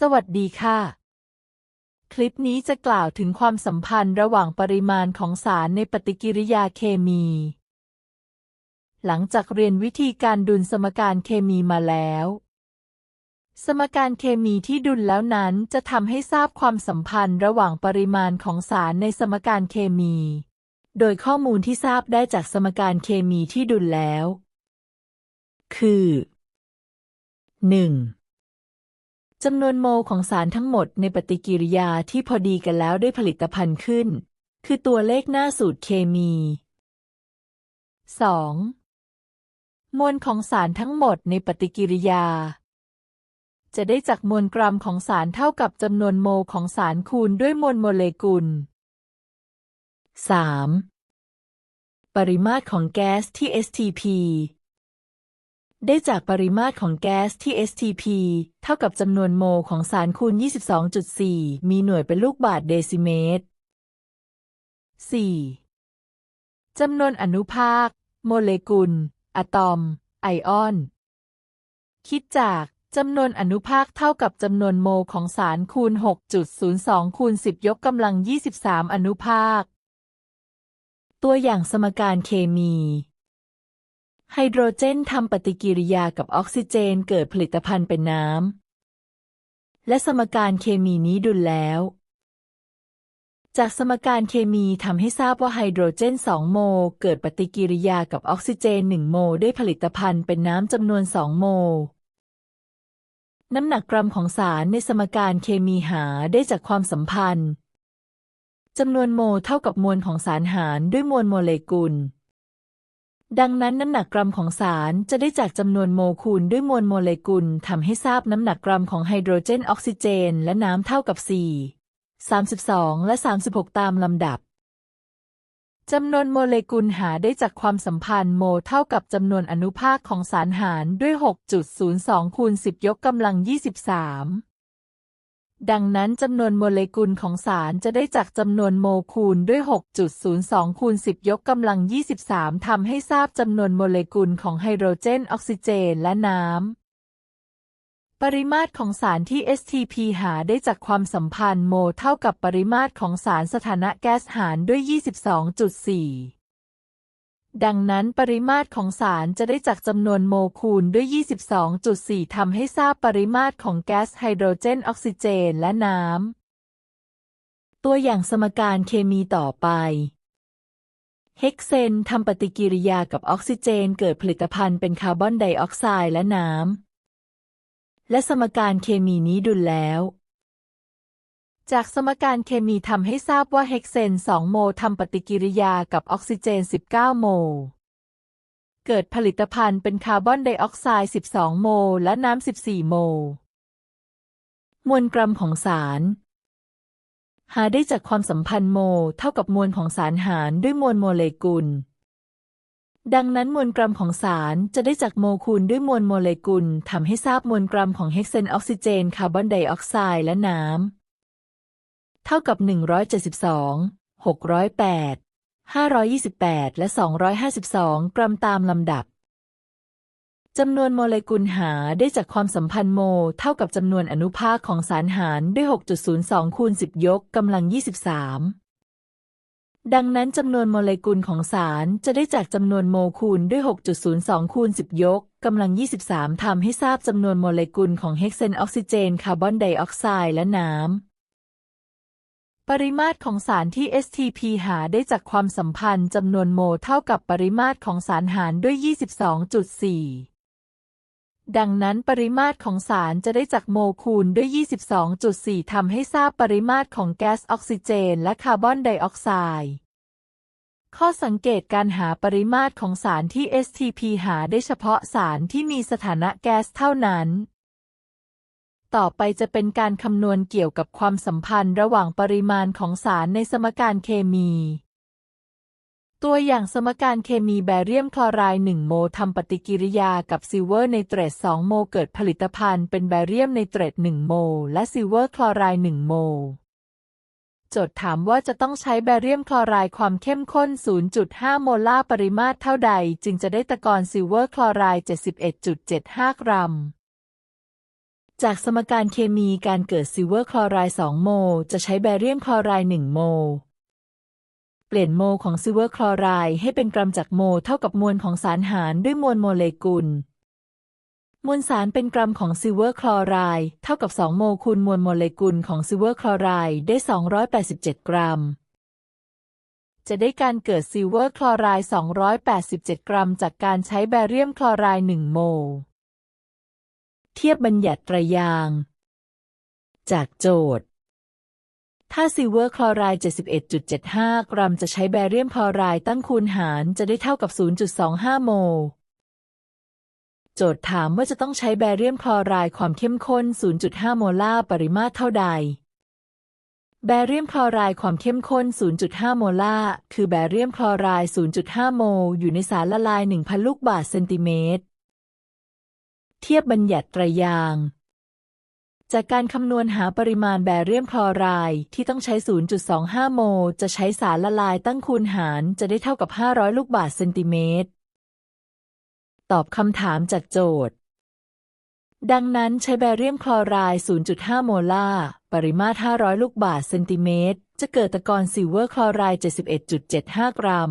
สวัสดีค่ะ คลิปนี้จะกล่าวถึงความสัมพันธ์ระหว่างปริมาณของสารในปฏิกิริยาเคมี หลังจากเรียนวิธีการดุลสมการเคมีมาแล้ว สมการเคมีที่ดุลแล้วนั้นจะทำให้ทราบความสัมพันธ์ระหว่างปริมาณของสารในสมการเคมี โดยข้อมูลที่ทราบได้จากสมการเคมีที่ดุลแล้ว คือ 1. จำนวนโมลของสารทั้งหมดในปฏิกิริยาที่พอดีกันแล้วได้ผลิตภัณฑ์ขึ้น คือตัวเลขหน้าสูตรเคมี 2. มวลของสารทั้งหมดในปฏิกิริยา จะได้จากมวลกรัมของสารเท่ากับจำนวนโมลของสารคูณด้วยมวลโมเลกุล 3. ปริมาตรของแก๊สที่ STP ได้จากปริมาตรของแก๊สที่ STP เท่ากับจำนวนโมลของสารคูณ 22.4 มีหน่วยเป็นลูกบาศก์เดซิเมตร 4. จำนวนอนุภาค โมเลกุล อะตอม ไอออน คิดจากจำนวนอนุภาคเท่ากับจำนวนโมลของสารคูณ 6.02 คูณ 10 ยกกำลัง 23 อนุภาค ตัวอย่างสมการเคมี ไฮโดรเจนทำปฏิกิริยากับออกซิเจนเกิดผลิตภัณฑ์เป็นน้ำ และสมการเคมีนี้ดุลแล้ว จากสมการเคมีทำให้ทราบว่าไฮโดรเจน 2 โมลเกิดปฏิกิริยากับออกซิเจน 1 โมลได้ผลิตภัณฑ์เป็นน้ำจำนวน 2 โมลน้ำหนักกรัมของสารในสมการเคมีหาได้จากความสัมพันธ์จำนวนโมลเท่ากับมวลของสารหารด้วยมวลโมเลกุล ดังนั้นน้ำหนักกรัมของสารจะได้จากจำนวนโมคูณด้วยมวลโมเลกุลทำให้ทราบน้ำหนักกรัมของไฮโดรเจนออกซิเจน และน้ำเท่ากับ 4 32 และ 36 ตามลำดับจำนวนโมเลกุลหาได้จากความสัมพันธ์โมเท่ากับจำนวนอนุภาคของสารหารด้วย 6.02คูณ10 ยกกำลัง 23 ดังนั้นจำนวนโมเลกุลของสารจะได้จากจำนวนโมคูณด้วย 6.02 คูณ 10 ยกกำลัง 23 ทำให้ทราบจำนวนโมเลกุลของไฮโดรเจน ออกซิเจน และน้ำ ปริมาตรของสารที่ STP หาได้จากความสัมพันธ์โมเท่ากับปริมาตรของสารสถานะแก๊สหารด้วย 22.4 ดังนั้นปริมาตรของสารจะได้จากจำนวนโมคูณด้วย 22.4 ทำให้ทราบปริมาตรของแก๊สไฮโดรเจนออกซิเจนและน้ำ ตัวอย่างสมการเคมีต่อไป เฮกเซนทำปฏิกิริยากับออกซิเจนเกิดผลิตภัณฑ์เป็นคาร์บอนไดออกไซด์และน้ำ และสมการเคมีนี้ดุลแล้ว จากสมการเคมีทำให้ทราบว่าเฮกเซน 2 โมทำปฏิกิริยากับออกซิเจน 19 โม เกิดผลิตภัณฑ์เป็นคาร์บอนไดออกไซด์ 12 โม และน้ำ 14 โม มวลกรัมของสาร หาได้จากความสัมพันธ์โม เท่ากับมวลของสารหารด้วยมวลโมเลกุล ดังนั้นมวลกรัมของสารจะได้จากโมคูณด้วยมวลโมเลกุลทำให้ทราบมวลกรัมของเฮกเซนออกซิเจน คาร์บอนไดออกไซด์และน้ำ เท่ากับ 172 608 528 และ 252 กรัมตามลำดับจำนวนโมเลกุลหาได้จากความสัมพันธ์โม เท่ากับจำนวนอนุภาคของสารหารด้วย 6.02 คูณ 10 ยกกำลัง 23 ดังนั้นจำนวนโมเลกุลของสารจะได้จากจำนวนโมคูณด้วย 6.02 คูณ 10 ยกกำลัง 23ทำให้ทราบจำนวนโมเลกุลของเฮกเซนออกซิเจน คาร์บอนไดออกไซด์และน้ำ ปริมาตรของสารที่ STP หาได้จากความสัมพันธ์จำนวนโมเท่ากับปริมาตรของสารหารด้วย 22.4 ดังนั้นปริมาตรของสารจะได้จากโมคูณด้วย 22.4 ทำให้ทราบปริมาตรของแก๊สออกซิเจน และคาร์บอนไดออกไซด์ ข้อสังเกตการหาปริมาตรของสารที่ STP หาได้เฉพาะสารที่มีสถานะแก๊สเท่านั้น ต่อไปจะเป็นการคำนวณเกี่ยวกับความสัมพันธ์ระหว่างปริมาณของสารในสมการเคมี ตัวอย่างสมการเคมีแบเรียมคลอไรด์1โมลทำปฏิกิริยากับซิลเวอร์ไนเตรต2โมลเกิดผลิตภัณฑ์เป็นแบเรียมไนเตรต1โมลและซิลเวอร์คลอไรด์1โมลโจทย์ถามว่าจะต้องใช้แบเรียมคลอไรด์ความเข้มข้น 0.5 โมลาร์ปริมาตรเท่าใด จึงจะได้ตะกอนซิลเวอร์คลอไรด์71.75 กรัม จากสมการเคมีการเกิดซิลเวอร์คลอไรด์2โมลจะใช้แบเรียมคลอไรด์1โมลเปลี่ยนโมลของซิลเวอร์คลอไรด์ให้เป็นกรัมจากโมลเท่ากับมวลของสารหารด้วยมวลโมเลกุล มวลสารเป็นกรัมของซิลเวอร์คลอไรด์เท่ากับ 2 โมลคูณมวลโมเลกุลของซิลเวอร์คลอไรด์ได้ 287 กรัม จะได้การเกิดซิลเวอร์คลอไรด์287 กรัม จากการใช้แบเรียมคลอไรด์1โมล เทียบบัญญัติตรยาง จากโจทย์ ถ้าซิลเวอร์คลอไรด์71.75 กรัมจะใช้แบเรียมคลอไรด์ตั้งคูณหารจะได้เท่ากับ 0.25 โมลโจทย์ถามว่าจะต้องใช้แบเรียมคลอไรด์ความเข้มข้น 0.5 โมลาร์ปริมาตรเท่าใด แบเรียมคลอไรด์ความเข้มข้น 0.5 โมลาร์คือแบเรียมคลอไรด์ 0.5 โมลอยู่ในสารละลาย 1,000 ลูกบาศก์เซนติเมตร เทียบบัญญัติไตรยาง จากการคำนวณหาปริมาณแบเรียมคลอไรด์ที่ต้องใช้ 0.25 โมลจะใช้สารละลายตั้งคูณหารจะได้เท่ากับ 500 ลูกบาศก์เซนติเมตร ตอบคำถามจากโจทย์ ดังนั้นใช้แบเรียมคลอไรด์ 0.5 โมลาร์ปริมาตร 500 ลูกบาศก์เซนติเมตรจะเกิดตะกอนซิลเวอร์คลอไรด์ 71.75 กรัม